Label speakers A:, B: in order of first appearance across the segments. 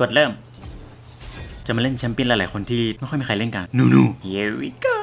A: กดเริ่ม จะมาเล่นแชมเปี้ยนหลายๆคนที่ไม่ค่อยมีใครเล่นกัน นูนู here we go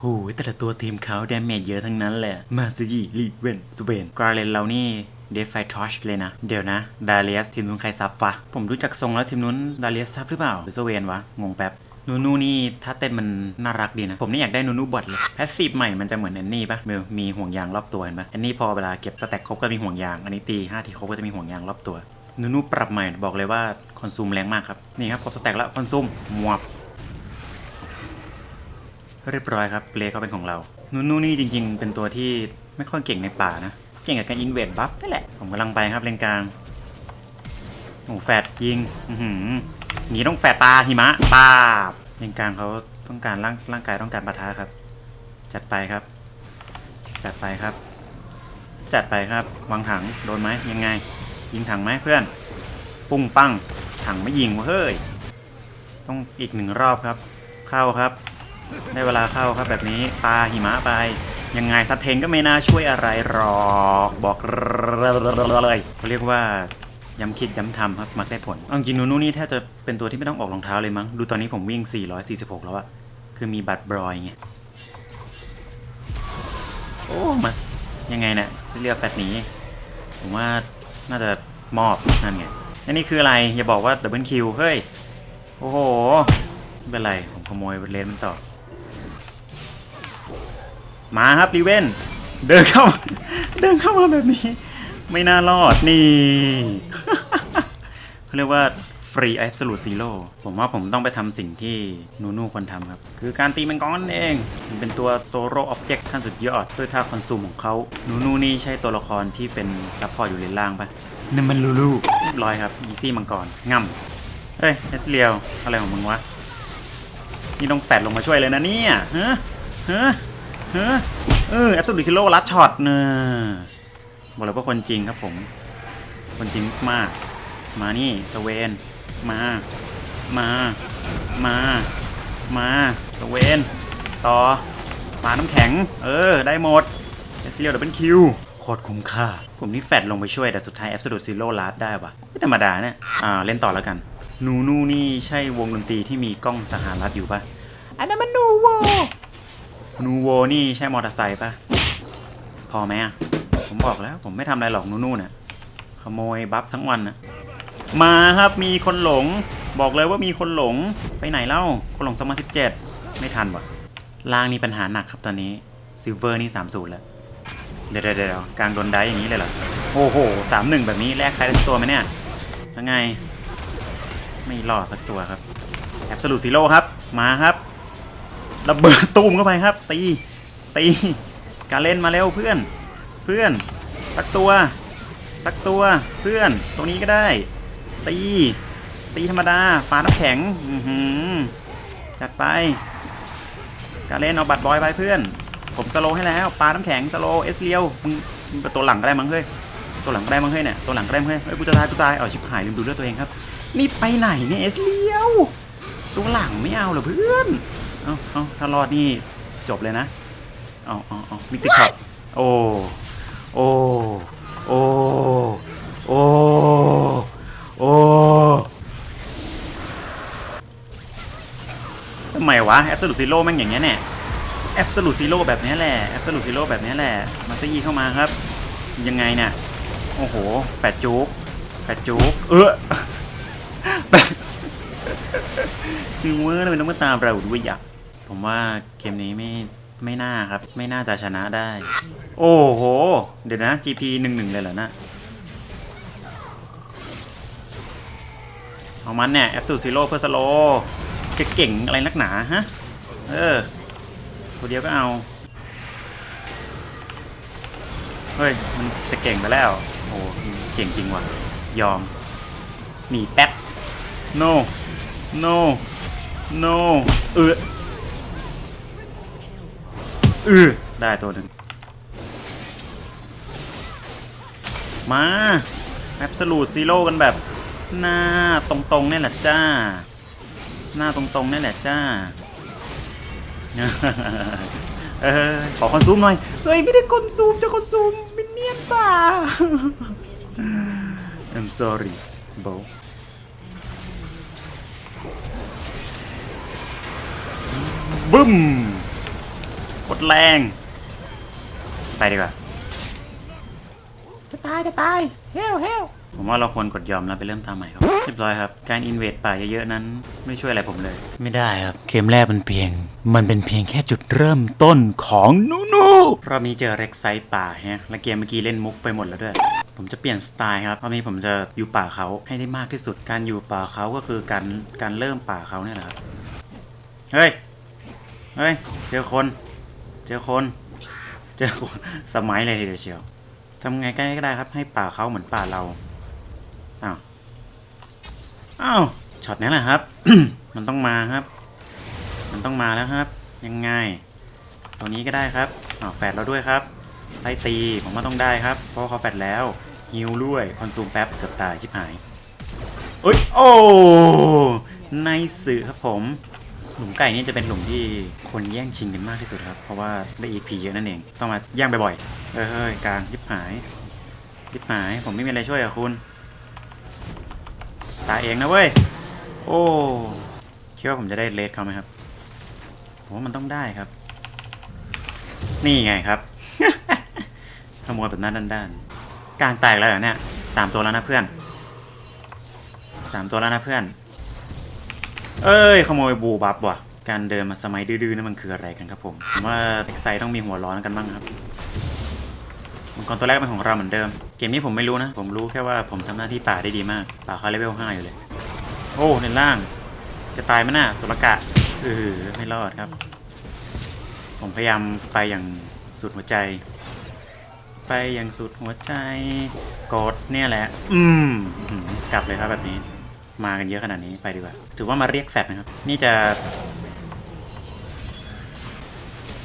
A: โอ้ยแต่ละตัวทีมเขาดาเมจเยอะทั้งนั้นเลยมาสยีลีเวนสเวนกราเลนเรานี่เดฟไฟทอชเลยนะ เดี๋ยวนะ ดาเลียสทีมนู้นใครซับฟะ ผมดูจากทรงแล้วทีมนู้น ดาเลียสซับหรือเปล่า หรือสเวนวะ งงแป๊บนูนูนี่ถ้าเต้นมันน่ารักดีนะ ผมนี่อยากได้นูนูบอทเลยแพสซีฟใหม่มันจะเหมือนแอนนี่ปะมีมีห่วงยางรอบตัวเห็นปะแอนนี่พอเวลาเก็บสแต็กครบก็มีห่วงยาง อันนี้ตี5ทีครบก็จะมีห่วงยางรอบตัว นูนูปรับใหม่บอกเลยว่าคอนซูมแรงมากครับ นี่ครับครบสแต็กแล้วคอนซูมมวบเรียบร้อยครับเลก็เป็นของเรา นูนูนี่จริง ๆ เป็นตัวที่ไม่ค่อยเก่งในป่านะ เก่งกับการยิงเวทบัฟนั่แหละ ผมกำลังไปครับเลนกลางโอ้แฟดยิงอือหือหนีต้องแฟดตาหิมะป้าบเลนกลางเขาต้องการร่างร่างกายต้องการปะทะครับ จัดไปครับ จัดไปครับ จัดไปครับวางถังโดนไหมยังไง ยิงถังไหมเพื่อน ปุ้งปั้ง ถังไม่ยิงเฮ้ย ต้องอีกหนึ่งรอบครับ เข้าครับ ได้เวลาเข้าครับแบบนี้ปาหิมะไป ยังไงทัดเทงก็ไม่น่าช่วยอะไรหรอกบอกเลยเขาเรียกว่าย้ำคิดย้ำทำครับมักได้ผลอาจริงๆนูนูนี่แทบจะเป็นตัวที่ไม่ต้องออกรองเท้าเลยมั้ง ดูตอนนี้ผมวิ่ง 446 แล้วอะคือมีบัตรบรอยไง โอ้มายังไงเนี่ยเรียกแฟตหนี้ ผมว่า น่าจะมอบนั่นไงอันนี้คืออะไร อย่าบอกว่าดับเบิลคิวเฮ้ย โอ้โหไม่เป็นไร ผมขโมยเลนมันต่อ มาครับรีเวนเดินเข้ามาเดินเข้ามาแบบนี้ ไม่น่ารอดนี่ เขาเรียกว่า ฟรี a b s o l u t e zero ผมว่าผมต้องไปทำสิ่งที่นูนูควรทำครับ คือการตีมังกรนั่นเอง มันเป็นตัวโซโ o อ็อบเจกต์ขั้นสุดยอด ด้วยท่าคอนซูมของเขานูนูนี่ใช่ตัวละครที่เป็นซัพพอร์ตอยู่เลนล่างปะนั่นมันลูลูเรียบร้อยครับอีซี่มังกรง่ำเฮ้ยเอสเลียวอะไรของมึงวะ นี่ต้องแฟดลงมาช่วยเลยนะเนี่ยฮะฮะเฮ้อเออแอปสุดซิโร่ลัดช็อตเนอะบอกเลยว่าคนจริงครับผม คนจริงมาก มานี่ตะเวน มา มา มา มาตะเวน ต่อปาน้ำแข็ง เออ ได้หมดเอสเซียลดับเบิลคิวโคตรคุ้มค่า ผมนี่แฟดลงไปช่วยแต่สุดท้ายแอ s สุดซิโร่ลัดได้ปะไม่ธรรมดาเนี่ย อ่า เล่นต่อแล้วกัน นูนูนี่ใช่วงดนตรีที่มีกล้องสหรัฐอยู่ปะอันนั้นมันนูโว นูโวนี่ใช่มอเตอร์ไซค์ปะพอไหมอะผมบอกแล้วผมไม่ทำอะไรหรอกนูนูน่ะขโมยบัฟทั้งวันนะ มาครับมีคนหลง บอกเลยว่ามีคนหลงไปไหนเล่า คนหลงสมัยสิบเจ็ดไม่ทันวะล่างนี่ปัญหาหนักครับตอนนี้ซิลเวอร์นี่สามศูนย์แล้ว เดี๋ยวเดี๋ยวกลางโดนได้อย่างนี้เลยเหรอ โอ้โหสามหนึ่งแบบนี้แลกใครได้สักตัวไหมเนี่ยยังไง ไม่รอดสักตัวครับแอบสลูซิโร่ครับ มาครับระเบิดตูมเข้าไปครับ ตี ตีการเล่นมาเร็วเพื่อน เพื่อนตักตัวตักตัวเพื่อน ตรงนี้ก็ได้ ตี ตีธรรมดาปาน้ำแข็งอือหือจัดไปการเล่นเอาบัตรบอยไปเพื่อน ผมสโลให้แล้วปาน้ำแข็งสโลเอสเลียวมึงตัวหลังก็ได้มั้งเฮ้ยตัวหลังก็ได้มั้งเฮ้ยเนี่ยตัวหลังก็ได้มั้งเฮ้ยเฮ้ยกูจะตายกูตายเอาชิบหายลืมดูเลือดตัวเองครับ นี่ไปไหนเนี่ยเอสเลียวตัวหลังไม่เอาเหรอเพื่อนเอาเอาถ้ารอดนี่จบเลยนะเอาเอาเอามิติช็อตโอ้โอ้โอ้โอ้ โอ้ทำไมวะแอ s ส l u t e Zero แม่งอย่างเงี้ยเนี่ยแอ s ส l u t e Zero แบบนี้แหละแอ s ส l u t e Zero แบบนี้แหละมันจะยีเข้ามาครับ ยังไงเนี่ยโอ้โหแปดจุกแปดจุกเออคือเวอร์ทำไมต้องมาตามเราด้วยอะผมว่าเกมนี้ไม่ไม่น่าครับ ไม่น่าจะชนะได้ โอ้โห เดี๋ยวนะ GP หนึ่งหนึ่งเลยเหรอนะ เอามันเนี่ยแอปสูตรซีโร่เพื่อสโลจะเก่งอะไรนักหนาฮะ เออ ตัวเดียวก็เอา เฮ้ย มันจะเก่งไปแล้ว โอ้เก่งจริงว่ะ ยอม หนีแป๊บ no no no เออเออได้ตัวหนึ่ง มาแอบสูตรซีโร่กันแบบ หน้าตรงๆนี่แหละจ้า หน้าตรงๆนี่แหละจ้าเออขอคอนซูมหน่อยเฮ้ยไม่ได้คอนซูมจะคอนซูมมินเนี่ยนป่า I'm sorry โบบึ้มกดแรง ไปดีกว่า
B: จะตายจะตายเฮลเฮล
A: ผมว่าเราควรกดยอมแล้วไปเริ่มตามใหม่ครับเรียบร้อยครับ การอินเวดป่าเยอะๆนั้น ไม่ช่วยอะไรผมเลย ไม่ได้ครับ เกมแรกมันเพียง มันเป็นเพียงแค่จุดเริ่มต้นของนูนูรอบนี้เจอเร็กไซต์ป่าฮะและเกมเมื่อกี้เล่นมุกไปหมดแล้วด้วยผมจะเปลี่ยนสไตล์ครับรอบนี้ผมจะอยู่ป่าเขาให้ได้มากที่สุดการอยู่ป่าเขาก็คือการการเริ่มป่าเขาเนี่ยแหละครับเฮ้ยเฮ้ยเจอคน เจอคนเจอคนสมัยเลยทีเดียวเชียวทำไงก็ได้ครับ ให้ป่าเขาเหมือนป่าเรา อ้าว อ้าว ช็อตนี้แหละครับ มันต้องมาครับ มันต้องมาแล้วครับ ยังไง ตัวนี้ก็ได้ครับ อ้าวแฟดเราด้วยครับ ไล่ตี ผมว่าต้องได้ครับ เพราะเขาแฟดแล้วฮิวด้วย คอนซูมแป๊บเกือบตายชิบหายเอ้ย โอ้ในสื่อครับผม หลุมไก่นี่จะเป็นหลุมที่คนแย่งชิงกันมากที่สุดครับ เพราะว่าได้ EP เยอะนั่นเอง ต้องมาแย่งบ่อยๆเฮ้ยเฮ้ยกลางยิบหายยิบหาย ผมไม่มีอะไรช่วยอะคุณ ตายเองนะเว้ย โอ้ คิดว่าผมจะได้เลสเขาไหมครับผมว่ามันต้องได้ครับ นี่ไงครับ ขโมยแบบหน้าด้านๆกลางแตกแล้วเหรอเนี่ยสามตัวแล้วนะเพื่อนสามตัวแล้วนะเพื่อน เอ้ย ขโมยบูบับว่ะ การเดินมาสมัยดื้อๆนั่นมันคืออะไรกันครับผมผมว่าเอ็กไซต้องมีหัวร้อนกันบ้างครับ มังตัวแรกเป็นของเราเหมือนเดิม เกมนี้ผมไม่รู้นะ ผมรู้แค่ว่าผมทำหน้าที่ป่าได้ดีมาก ป่าเขาเลเวล5อยู่เลย โอ้ในล่าง จะตายไหมน่ะสุรกะเออไม่รอดครับ ผมพยายามไปอย่างสุดหัวใจ ไปอย่างสุดหัวใจกดเนี่ยแหละ อืมกลับเลยครับแบบนี้ มากันเยอะขนาดนี้ไปดีกว่า ถือว่ามาเรียกแฟดนะครับ นี่จะ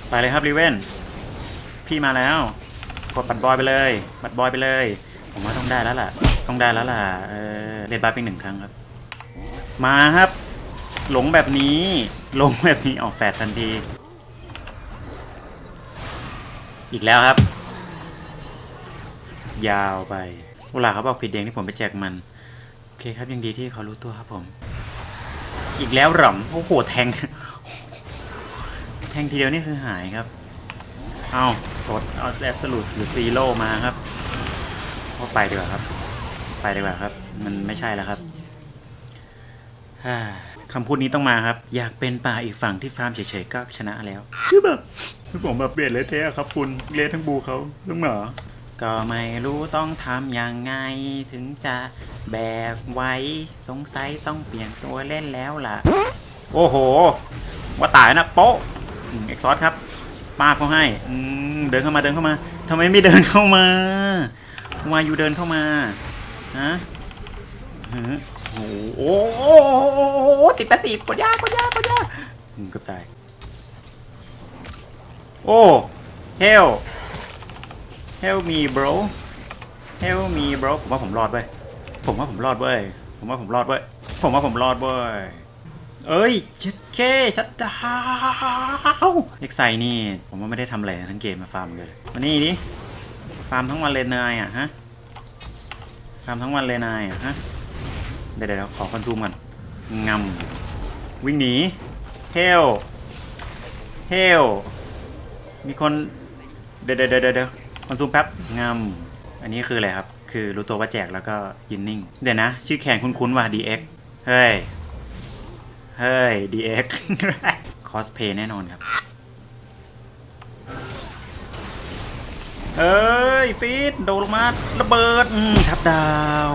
A: ไปเลยครับรีเวนพี่มาแล้ว ดบัตบอยไปเลยบัตบอยไปเลย ผมว่าต้องได้แล้วล่ะ ต้องได้แล้วล่ะเออเล่นบัตรเป็นหนึ่งครั้งครับ มาครับ หลงแบบนี้หลงแบบนี้ออกแฟดทันที อีกแล้วครับ ยาวไปเวลาเขาบอกผิดเองที่ผมไปแจกมัน โอเคครับยังดีที่เขารู้ตัวครับผม อีกแล้วหรอมโอ้โหแทงแทงทีเดียวนี่คือหายครับ เอากดเอาแอบสูตหรือซีโร่มาครับก็ไปดีกว่าครับ ไปดีกว่าครับ มันไม่ใช่แล้วครับฮ่าคำพูดนี้ต้องมาครับ อยากเป็นป่าอีกฝั่งที่ฟาร์มเฉยๆก็ชนะแล้วคือแบบคือผมแบบเบียดเลยเทะครับคุณเละทั้งบูเขาเรื่องหมาก็ไม่รู้ต้องทำยังไง ถึงจะแบกไว้สงสัยต้องเปลี่ยนตัวเล่นแล้วล่ะ โอ้โห ว่าตายนะโป๊ะเอ็กซอสครับ ป้าบเขาให้อืมเดินเข้ามาเดินเข้ามาทำไมไม่เดินเข้ามาทำไมอยู่เดินเข้ามาฮะฮะโอ้โหติดตะติดกดยากกดยากกดยากอืมเกือบตายโอ้เฮลเฮลมี bro เฮลมี bro ผมว่าผมรอดเว้ยผมว่าผมรอดเว้ยผมว่าผมรอดเว้ยผมว่าผมรอดเว้ย เอ้ยชิดเคชัดดาวเอ็กไซนี่ ผมว่าไม่ได้ทำอะไรทั้งเกมมาฟาร์มเลยมานี่ดิฟาร์มทั้งวันเลยนายอะฮะฟาร์มทั้งวันเลยนายอะฮะเดี๋ยวเดี๋ยวขอคอนซูมก่อนงำวิ่งหนีเฮลเฮลมีคนเดี๋ยวเดี๋ยวเดี๋ยวเดี๋ยวคอนซูมแป๊บงำอันนี้คืออะไรครับ คือรู้ตัวว่าแจกแล้วก็ยืนนิ่ง เดี๋ยวนะ ชื่อแข่งคุ้นๆว่ะ DX เฮ้ย เฮ้ย DX คอสเพย์แน่นอนครับ เอ้ย ฟีดโดลงมาระเบิดทับดาว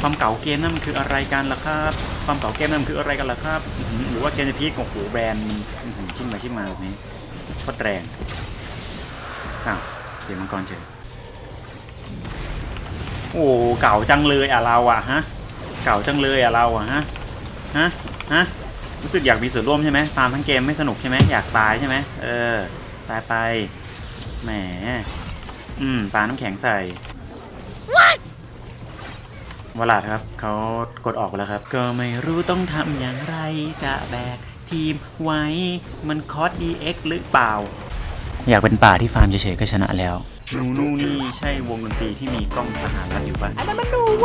A: ความเก่าเกมนั่นมันคืออะไรกันล่ะครับ ความเก่าเกมนั่นมันคืออะไรกันล่ะครับ หรือว่าเกมจะพีคของโอ้โหแบรนด์มันอื้อหือชิ่งมาชิ่งมาแบบนี้โคตรแรงอ้าวเสียงมังกรเฉยโอ้เก่าจังเลยอะเราอะฮะ เก่าจังเลยอะเราอะฮะ ฮะ ฮะ รู้สึกอยากมีส่วนร่วมใช่ไหมฟาร์มทั้งเกมไม่สนุกใช่ไหมอยากตายใช่ไหมเออตายไปแหมอืมปาน้ำแข็งใส่วลาดครับเขากดออกไปแล้วครับ ก็ไม่รู้ต้องทำอย่างไรจะแบกทีมไว้มันคอส EX หรือเปล่า อยากเป็นป่าที่ฟาร์มเฉยๆก็ชนะแล้วนูนูนี่ใช่วงดนตรีที่มีกล้องสหรัฐอยู่ปะ
B: อันนั้นมันนูโว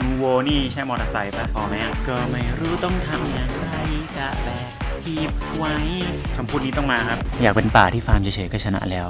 A: นูโวนี่ใช่มอเตอร์ไซค์ปะพอไหมอะก็ไม่รู้ต้องทำอย่างไร จะแบกทีบไว้คำพูดนี้ต้องมาครับ อยากเป็นป่าที่ฟาร์มเฉยๆก็ชนะแล้ว